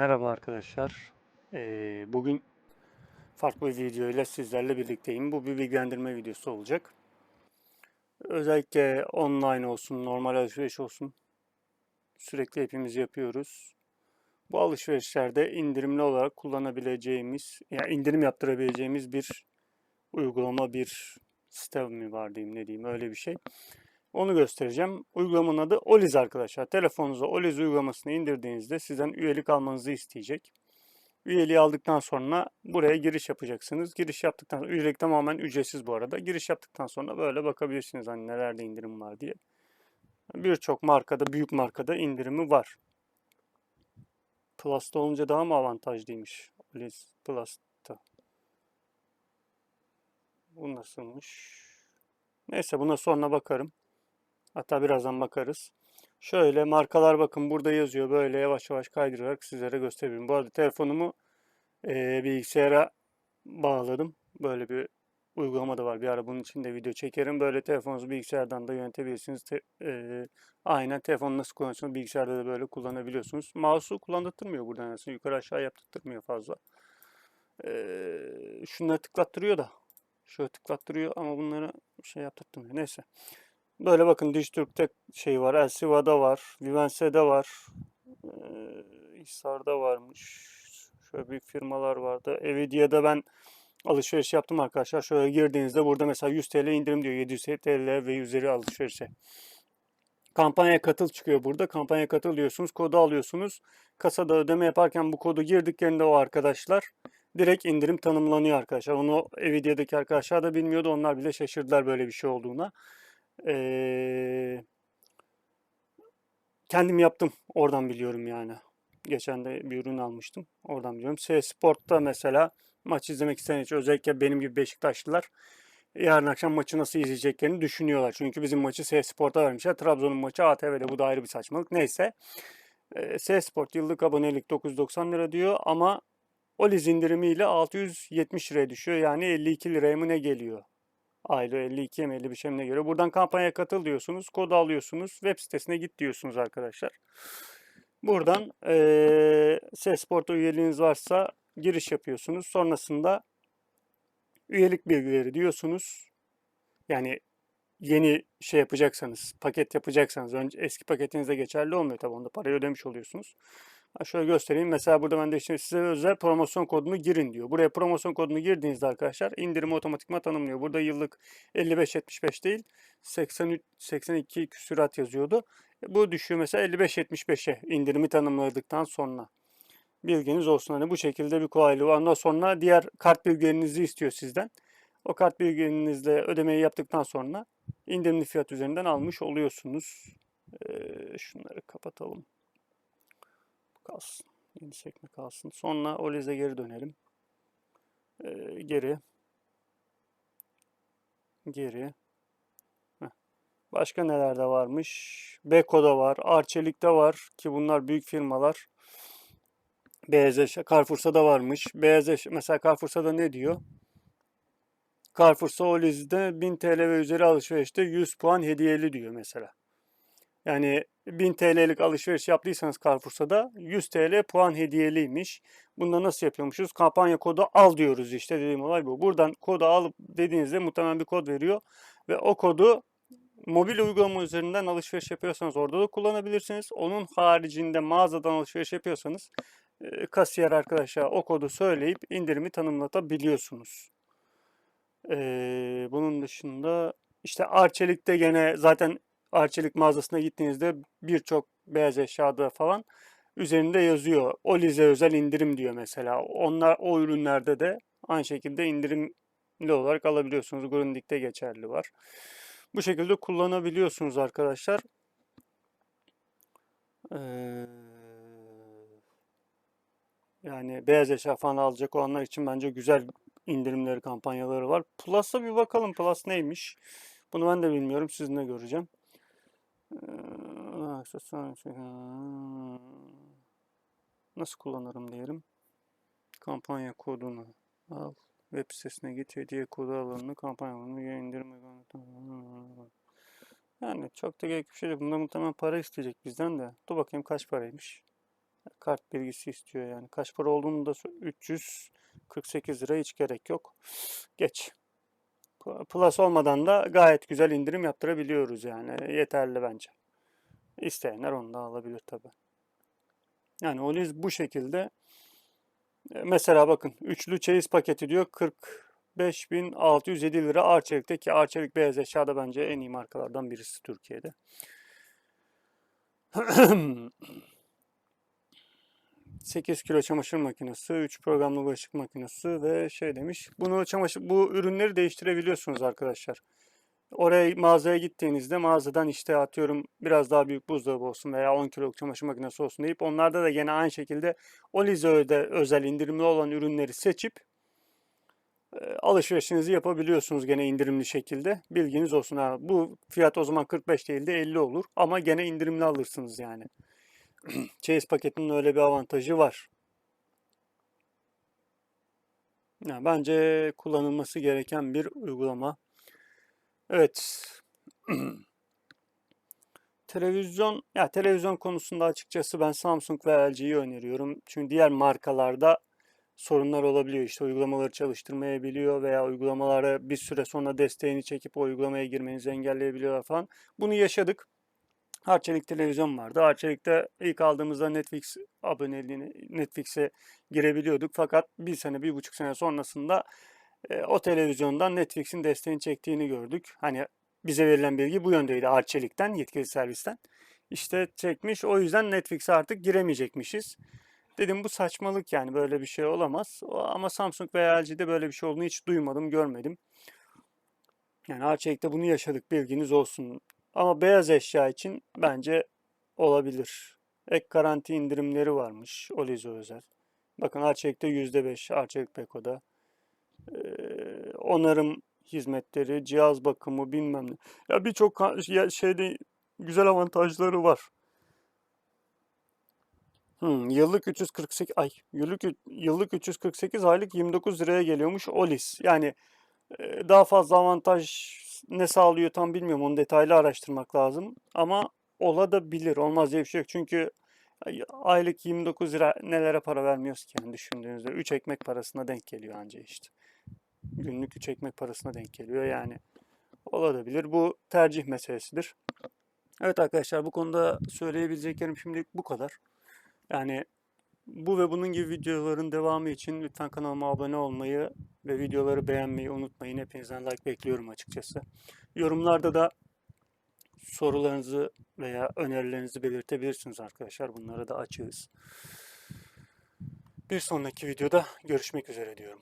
Merhaba arkadaşlar. Ee, bugün farklı bir video ile sizlerle birlikteyim. Bu bir bilgilendirme videosu olacak. Özellikle online olsun, normal alışveriş olsun. Sürekli hepimiz yapıyoruz. Bu alışverişlerde indirimli olarak kullanabileceğimiz, yani indirim yaptırabileceğimiz bir uygulama, bir sistem mi var diyeyim, ne diyeyim öyle bir şey. Onu göstereceğim. Uygulamanın adı Oliz arkadaşlar. Telefonunuza Oliz uygulamasını indirdiğinizde sizden üyelik almanızı isteyecek. Üyeliği aldıktan sonra buraya giriş yapacaksınız. Giriş yaptıktan sonra üyelik tamamen ücretsiz bu arada. Giriş yaptıktan sonra böyle bakabilirsiniz hani nelerde indirim var diye. Birçok markada, büyük markada indirimi var. Plus'ta olunca daha mı avantajlıymış? Oliz Plus'ta. Bu nasılmış? Neyse buna sonra bakarım. Hatta birazdan bakarız. Şöyle markalar bakın burada yazıyor. Böyle yavaş yavaş kaydırarak sizlere gösteriyorum. Bu arada telefonumu eee, bilgisayara bağladım. Böyle bir uygulama da var. Bir ara bunun için de video çekerim. Böyle telefonunuzu bilgisayardan da yönetebilirsiniz. Te- eee, aynen telefonu nasıl kullanıyorsunuz bilgisayarda da böyle kullanabiliyorsunuz. Mouse'u kullandırtmıyor buradan aslında. Yukarı aşağı yaptırtmıyor fazla. Eee şunları tıklattırıyor da. Şöyle tıklattırıyor ama bunları şey yaptırtmıyor. Neyse. Böyle bakın Dijitürk'te şey var, Elsiva'da var, Vivense'de var, eee Hisar'da varmış. Şöyle büyük firmalar vardı. Evidia'da ben alışveriş yaptım arkadaşlar. Şöyle girdiğinizde burada mesela 100 TL indirim diyor. 700 TL ve üzeri alışverişe. Kampanya katıl çıkıyor burada. Kampanya katıl diyorsunuz. Kodu alıyorsunuz. Kasada ödeme yaparken bu kodu girdiklerinde o arkadaşlar direkt indirim tanımlanıyor arkadaşlar. Onu Evidia'daki arkadaşlar da bilmiyordu. Onlar bile şaşırdılar böyle bir şey olduğuna. Kendim yaptım. Oradan biliyorum yani. Geçen de bir ürün almıştım. Oradan biliyorum. S Sport'ta mesela maç izlemek isteyen için özellikle benim gibi Beşiktaşlılar yarın akşam maçı nasıl izleyeceklerini düşünüyorlar. Çünkü bizim maçı S Sport'a vermişler. Trabzon'un maçı ATV'de. Bu da ayrı bir saçmalık. Neyse. S Sport yıllık abonelik 990 lira diyor ama Oliz indirimiyle 670 liraya düşüyor. Yani 52 liraya mı ne geliyor? Aylığı 52 mi 50 bir şey mi ne geliyor? Buradan kampanyaya katıl diyorsunuz. Kodu alıyorsunuz. Web sitesine git diyorsunuz arkadaşlar. Buradan eee Sesport'a üyeliğiniz varsa giriş yapıyorsunuz. Sonrasında üyelik bilgileri diyorsunuz. Yani yeni şey yapacaksanız, paket yapacaksanız, önce eski paketinizde geçerli olmuyor tabii onda parayı ödemiş oluyorsunuz. Şöyle göstereyim. Mesela burada ben de işte size özel promosyon kodunu girin diyor. Buraya promosyon kodunu girdiğinizde arkadaşlar indirimi otomatikman tanımlıyor. Burada yıllık 55-75 değil 83 82 küsurat yazıyordu. E, Bu düşüyor mesela 55-75'e indirimi tanımladıktan sonra. Bilginiz olsun. Hani bu şekilde bir kolaylığı var. Ondan sonra diğer kart bilgilerinizi istiyor sizden. O kart bilgilerinizle ödemeyi yaptıktan sonra indirimli fiyat üzerinden almış oluyorsunuz. Ee, şunları kapatalım. Kalsın. Yeni sekme kalsın. Sonra Oliz'e geri dönelim. Ee, geri. Geri. Başka nelerde varmış? Beko'da var. Arçelik'te var ki bunlar büyük firmalar. Beyaz eşya. Carrefour'sa da varmış. Beyaz. Mesela Carrefour'sa da ne diyor? Carrefour'sa Oliz'de 1000 TL ve üzeri alışverişte 100 puan hediyeli diyor mesela. Yani 1000 TL'lik alışveriş yaptıysanız Carrefour'sa da 100 TL puan hediyeliymiş. Bunda nasıl yapıyormuşuz? Kampanya kodu al diyoruz işte dediğim olay bu. Buradan kodu alıp dediğinizde muhtemelen bir kod veriyor. Ve o kodu mobil uygulama üzerinden alışveriş yapıyorsanız orada da kullanabilirsiniz. Onun haricinde mağazadan alışveriş yapıyorsanız e, kasiyer arkadaşa o kodu söyleyip indirimi tanımlatabiliyorsunuz. Ee, bunun dışında işte Arçelik'te gene zaten Arçelik mağazasına gittiğinizde birçok beyaz eşyada falan üzerinde yazıyor. Olize özel indirim diyor mesela. Onlar o ürünlerde de aynı şekilde indirimli olarak alabiliyorsunuz. Grundig'de geçerli var. Bu şekilde kullanabiliyorsunuz arkadaşlar. Ee, yani beyaz eşya falan alacak olanlar için bence güzel indirimleri, kampanyaları var. Plus'a bir bakalım. Plus neymiş? Bunu ben de bilmiyorum. Sizinle göreceğim. Nasıl kullanırım diyelim. Kampanya kodunu al. Web sitesine git. Hediye kodu alanını kampanya alanını indirim uygulaması- Yani çok da gerekli bir şey değil. Bunda muhtemelen para isteyecek bizden de. Dur bakayım kaç paraymış. Kart bilgisi istiyor yani. Kaç para olduğunu da sö- 348 lira hiç gerek yok. Geç. Plus olmadan da gayet güzel indirim yaptırabiliyoruz yani. Yeterli bence. İsteyenler onu da alabilir tabi. Yani Oliz bu şekilde. E, Mesela bakın üçlü çeyiz paketi diyor 45.607 lira Arçelik'te ki Arçelik beyaz eşyada bence en iyi markalardan birisi Türkiye'de. 8 kilo çamaşır makinesi, 3 programlı bulaşık makinesi ve şey demiş. Bunu çamaşır bu ürünleri değiştirebiliyorsunuz arkadaşlar. Oraya mağazaya gittiğinizde mağazadan işte atıyorum biraz daha büyük buzdolabı olsun veya 10 kiloluk çamaşır makinesi olsun deyip onlarda da gene aynı şekilde Olizeo'da özel indirimli olan ürünleri seçip alışverişinizi yapabiliyorsunuz gene indirimli şekilde. Bilginiz olsun ha. Bu fiyat o zaman 45 değil de 50 olur ama gene indirimli alırsınız yani. Çeyiz paketinin öyle bir avantajı var. Ya bence kullanılması gereken bir uygulama. Evet. Televizyon, ya televizyon konusunda açıkçası ben Samsung ve LG'yi öneriyorum. Çünkü diğer markalarda sorunlar olabiliyor. İşte uygulamaları çalıştırmayabiliyor veya uygulamaları bir süre sonra desteğini çekip o uygulamaya girmenizi engelleyebiliyorlar falan. Bunu yaşadık. Arçelik televizyon vardı. Arçelik'te ilk aldığımızda Netflix aboneliğini Netflix'e girebiliyorduk. Fakat bir sene, bir buçuk sene sonrasında e, o televizyondan Netflix'in desteğini çektiğini gördük. Hani bize verilen bilgi bu yöndeydi Arçelik'ten, yetkili servisten. İşte çekmiş. O yüzden Netflix'e artık giremeyecekmişiz. Dedim bu saçmalık yani böyle bir şey olamaz. Ama Samsung veya LG'de böyle bir şey olduğunu hiç duymadım, görmedim. Yani Arçelik'te bunu yaşadık bilginiz olsun. Ama beyaz eşya için bence olabilir. Ek garanti indirimleri varmış Olizo özel. Bakın Arçelik'te %5 Arçelik Beko'da. Ee, onarım hizmetleri, cihaz bakımı bilmem ne. Ya birçok şeyde güzel avantajları var. Hmm, yıllık 348 ay yıllık yıllık 348 aylık 29 liraya geliyormuş Olis. Yani e, daha fazla avantaj ne sağlıyor tam bilmiyorum. Onu detaylı araştırmak lazım. Ama olabilir. Olmaz diye bir şey yok. Çünkü ay- aylık 29 lira nelere para vermiyoruz ki yani düşündüğünüzde. 3 ekmek parasına denk geliyor anca işte. Günlük 3 ekmek parasına denk geliyor yani. Olabilir. Bu tercih meselesidir. Evet arkadaşlar bu konuda söyleyebileceklerim şimdilik bu kadar. Yani bu ve bunun gibi videoların devamı için lütfen kanalıma abone olmayı ve videoları beğenmeyi unutmayın. Hepinizden like bekliyorum açıkçası. Yorumlarda da sorularınızı veya önerilerinizi belirtebilirsiniz arkadaşlar. Bunlara da açığız. Bir sonraki videoda görüşmek üzere diyorum.